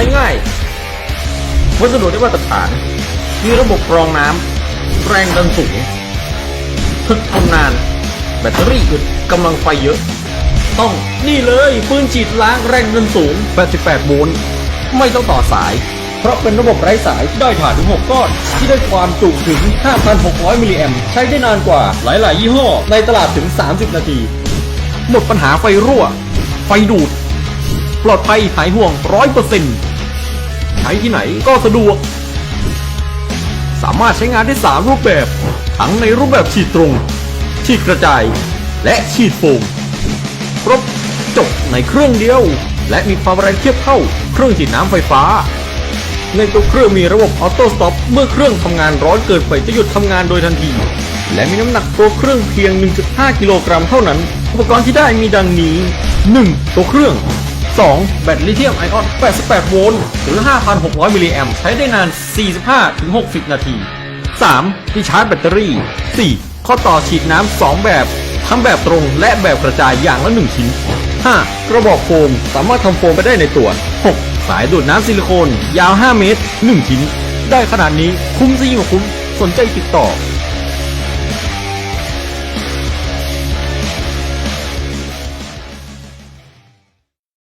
ช้ง่ายวัสดุได้มาตรฐาน มีระบบกรองน้ำแรงดันสูงทึกทนนาน แบตเตอรี่อึดกำลังไฟเยอะ ต้องนี่เลยปืนฉีดล้างแรงดันสูง 88 โวลต์ไม่ต้องต่อสาย เพราะเป็นระบบไร้สายได้ถ่านถึง 6 ก้อน ที่ได้ความจุถึง 5,600 มิลลิแอมป์ใช้ได้นานกว่าหลาย ๆ ยี่ห้อ ในตลาดถึง 30 นาที หมดปัญหาไฟรั่ว ไฟดูด ปลอดภัยหายห่วง 100% ใช้ที่ไหนก็สะดวก สามารถใช้งานได้ 3 รูปแบบ ทั้งในรูปแบบฉีดตรง ฉีดกระจาย และฉีดโฟมครบจบในเครื่องเดียว และมีความแรงเทียบเท่าเครื่องฉีดน้ำไฟฟ้า ในตัวเครื่องมีระบบออโต้สต็อปเมื่อเครื่องทำงานร้อนเกินไปจะหยุดทำงานโดยทันที และมีน้ำหนักตัวเครื่องเพียง 1.5 กิโลกรัมเท่านั้น อุปกรณ์ที่ได้มีดังนี้ 1. ตัวเครื่อง 2. แบตลิเธียมไอออน 88 โวลต์ หรือ 5,600 มิลลิแอมป์ ใช้ได้นาน 45-60 นาที 3. ที่ชาร์จแบตเตอรี่ 4. ข้อต่อฉีดน้ำ 2 แบบ ทั้งแบบตรงและแบบกระจายอย่างละ 1 ชิ้น 5. กระบอกโฟมสามารถทำโฟมไปได้ในตัว 6. สายดูดน้ำซิลิโคน ยาว 5 เมตร 1 ชิ้น ได้ขนาดนี้คุ้มซะยิ่งกว่าคุ้ม สนใจติดต่อ